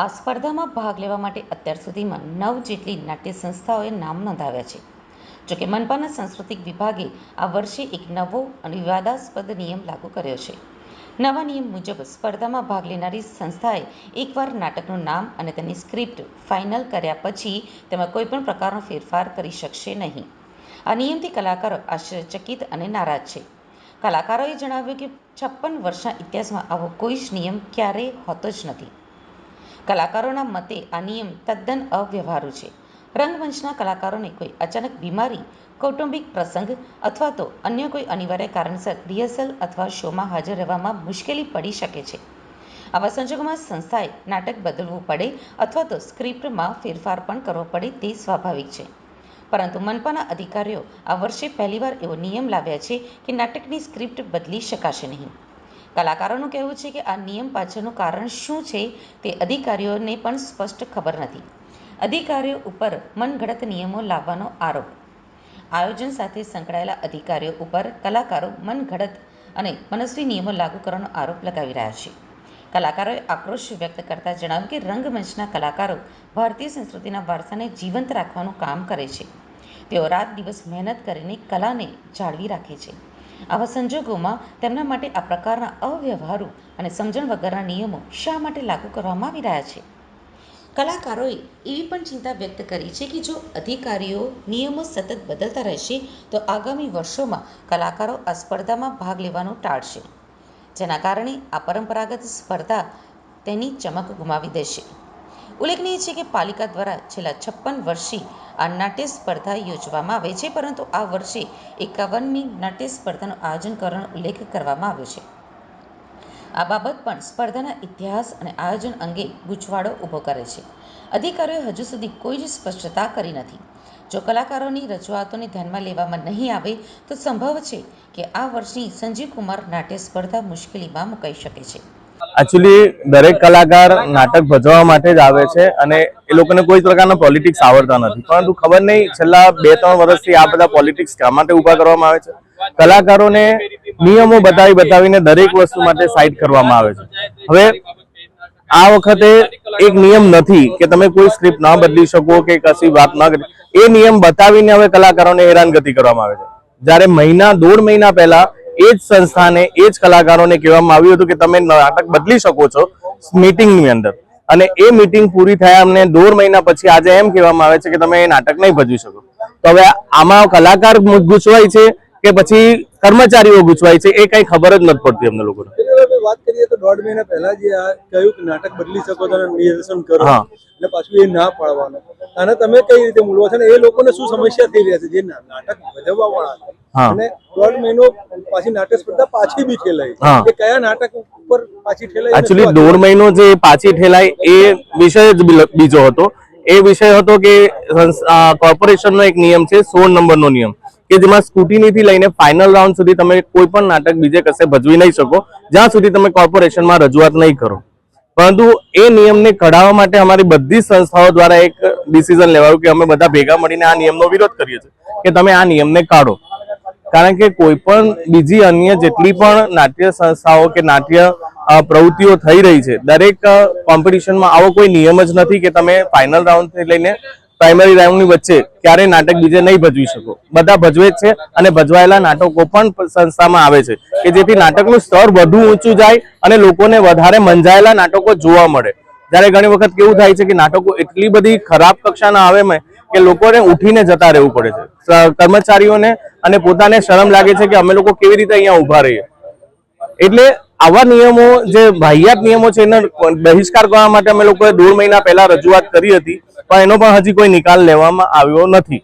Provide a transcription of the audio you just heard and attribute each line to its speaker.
Speaker 1: આ સ્પર્ધામાં ભાગ લેવા માટે અત્યાર સુધીમાં નવ જેટલી નાટ્ય સંસ્થાઓએ નામ નોંધાવ્યા છે. જોકે મનપાના સાંસ્કૃતિક વિભાગે આ વર્ષે એક નવો અને વિવાદાસ્પદ નિયમ લાગુ કર્યો છે. નવા નિયમ મુજબ સ્પર્ધામાં ભાગ લેનારી સંસ્થાએ એકવાર નાટકનું નામ અને તેની સ્ક્રિપ્ટ ફાઇનલ કર્યા પછી તેમાં કોઈપણ પ્રકારનો ફેરફાર કરી શકશે નહીં. આ નિયમથી કલાકારો આશ્ચર્યચકિત અને નારાજ છે. કલાકારોએ જણાવ્યું કે છપ્પન વર્ષના ઇતિહાસમાં આવો કોઈ જ નિયમ ક્યારેય હોતો જ નથી. કલાકારોના મતે આ નિયમ તદ્દન અવ્યવહારુ છે. રંગમંચના કલાકારોને કોઈ અચાનક બીમારી, કૌટુંબિક પ્રસંગ અથવા તો અન્ય કોઈ અનિવાર્ય કારણસર રિહર્સલ અથવા શોમાં હાજર રહેવામાં મુશ્કેલી પડી શકે છે. આવા સંજોગોમાં સંસ્થાએ નાટક બદલવું પડે અથવા તો સ્ક્રિપ્ટમાં ફેરફાર પણ કરવો પડે તે સ્વાભાવિક છે. પરંતુ મનપાના અધિકારીઓ આ વર્ષે પહેલીવાર એવો નિયમ લાવ્યા છે કે નાટકની સ્ક્રિપ્ટ બદલી શકાશે નહીં. કલાકારોનું કહેવું છે કે આ નિયમ પાછળનું કારણ શું છે તે અધિકારીઓને પણ સ્પષ્ટ ખબર નથી. અધિકારીઓ ઉપર મનગઢત નિયમો લાવવાનો આરોપ. આયોજન સાથે સંકળાયેલા અધિકારીઓ ઉપર કલાકારો મનગઢત અને મનસ્વી નિયમો લાગુ કરવાનો આરોપ લગાવી રહ્યા છે. કલાકારોએ આક્રોશ વ્યક્ત કરતા જણાવ્યું કે રંગમંચના કલાકારો ભારતીય સંસ્કૃતિના વારસાને જીવંત રાખવાનું કામ કરે છે. તેઓ રાત દિવસ મહેનત કરીને કલાને જાળવી રાખે છે. આવા સંજોગોમાં તેમના માટે આ પ્રકારના અવ્યવહારુ અને સમજણ વગરના નિયમો શા માટે લાગુ કરવામાં આવી રહ્યા છે? કલાકારોએ એવી પણ ચિંતા વ્યક્ત કરી છે કે જો અધિકારીઓ નિયમો સતત બદલતા રહેશે, તો આગામી વર્ષોમાં કલાકારો આ સ્પર્ધામાં ભાગ લેવાનું ટાળશે, જેના કારણે આ પરંપરાગત સ્પર્ધા તેની ચમક ગુમાવી દેશે. ઉલ્લેખનીય છે કે પાલિકા દ્વારા છેલ્લા છપ્પન વર્ષથી આ નાટ્ય સ્પર્ધા યોજવામાં આવે છે, પરંતુ આ વર્ષે એકાવનમી નાટ્ય સ્પર્ધાનું આયોજન કરવાનો ઉલ્લેખ કરવામાં આવ્યો છે. આ બાબત પણ સ્પર્ધાના ઇતિહાસ અને આયોજન અંગે ગૂંચવાડો ઊભો કરે છે. અધિકારીઓએ હજુ સુધી કોઈ જ સ્પષ્ટતા કરી નથી. જો કલાકારોની રજૂઆતોને ધ્યાનમાં લેવામાં નહીં આવે, તો સંભવ છે કે આ વર્ષની સંજીવ કુમાર નાટ્ય સ્પર્ધા મુશ્કેલીમાં મુકાઈ શકે છે.
Speaker 2: એકચ્યુઅલી દરેક કલાકાર નાટક ભજવવા માટે જ આવે છે અને એ લોકોને કોઈ પ્રકારના પોલિટિક્સ આવડતા નથી. પરંતુ ખબર નહીં, છેલ્લા બે ત્રણ વર્ષથી આ બધા પોલિટિક્સ શા માટે ઊભા કરવામાં આવે છે? કલાકારોને નિયમો બતાવી બતાવીને દરેક વસ્તુ માટે સાઇડ કરવામાં આવે છે. હવે, આ વખતે એક નિયમ નથી કે તમે કોઈ સ્ક્રિપ્ટ ના બદલી શકો કે કશી વાત ના કરી. એ નિયમ બતાવીને હવે કલાકારોને હેરાનગતિ કરવામાં આવે છે. જ્યારે મહિના, દોઢ મહિના પહેલા એ જ સંસ્થાને એ જ કલાકારોને કહેવામાં આવ્યું હતું કે તમે નાટક બદલી શકો છો મીટિંગની અંદર. અને એ મીટિંગ પૂરી થયા અમને દોઢ મહિના પછી આજે એમ કહેવામાં આવે છે કે તમે એ નાટક નહીં ભજવી શકો. તો હવે આમાં કલાકાર ગૂંચવાય છે કે પછી કર્મચારીઓ ગૂંચવાય છે એ કઈ ખબર જ નથી પડતી અમને લોકોને.
Speaker 3: વાત કરીએ તો દોઢ મહિના પહેલા જે આ કહ્યું કે નાટક બદલી શકો છો નિર્દેશન કરો એટલે પાછું એ ના પાડવાનું. અને તમે કઈ રીતે મૂલવો છો ને એ લોકોને શું સમસ્યા થઈ રહી છે? જે નાટક ભજવવા વાળા છે. અને દોઢ મહિનો પાછી નાટક સ્પર્ધા પાછી બી ઠેલાઈ. કે કયા નાટક ઉપર પાછી ઠેલાઈ
Speaker 2: એકચ્યુઅલી દોઢ મહિનો જે પાછી ઠેલાય એ વિષય જ બીજો હતો. એ વિષય હતો કે કોર્પોરેશનનો એક નિયમ છે સોળ નંબરનો નિયમ કે જેમાં સ્કૂટીનીથી લઈને ફાઇનલ રાઉન્ડ સુધી તમે કોઈ પણ નાટક બીજે કશે ભજવી નહીં શકો. જ્યાં સુધી તમે કોર્પોરેશનમાં રજૂઆત નહીં કરો. પરંતુ એ નિયમને કઢાવવા માટે અમારી બધી સંસ્થાઓ દ્વારા એક ડિસિઝન લેવાયું કે અમે બધા ભેગા મળીને આ નિયમનો વિરોધ કરીએ છીએ કે તમે આ નિયમને કાઢો. કારણ કે કોઈ પણ બીજી અન્ય જેટલી પણ નાટ્ય સંસ્થાઓ કે નાટ્ય પ્રવૃત્તિઓ થઈ રહી છે, દરેક કોમ્પિટિશનમાં આવો કોઈ નિયમ જ નથી કે તમે ફાઇનલ રાઉન્ડથી લઈને પ્રાઇમરી રાઉન્ડની વચ્ચે ક્યારેય નાટક બીજે નહીં ભજવી શકો. બધા ભજવે જ છે અને ભજવાયેલા નાટકો પણ સંસ્થામાં આવે છે કે જેથી નાટકનું સ્તર વધુ ઊંચું જાય અને લોકોને વધારે મંજાયેલા નાટકો જોવા મળે. જ્યારે ઘણી વખત કેવું થાય છે કે નાટકો એટલી બધી ખરાબ કક્ષાના આવે મેં કે લોકોને ઉઠીને જતા રહેવું પડે છે. કર્મચારીઓને અને પોતાને શરમ લાગે છે કે અમે લોકો કેવી રીતે અહીંયા ઊભા રહીએ. એટલે આવા નિયમો, જે વાહિયાત નિયમો છે, એનો બહિષ્કાર કરવા માટે અમે લોકોએ દોઢ મહિના પહેલા રજૂઆત કરી હતી, પણ એનો પણ હજી કોઈ નિકાલ લેવામાં આવ્યો નથી.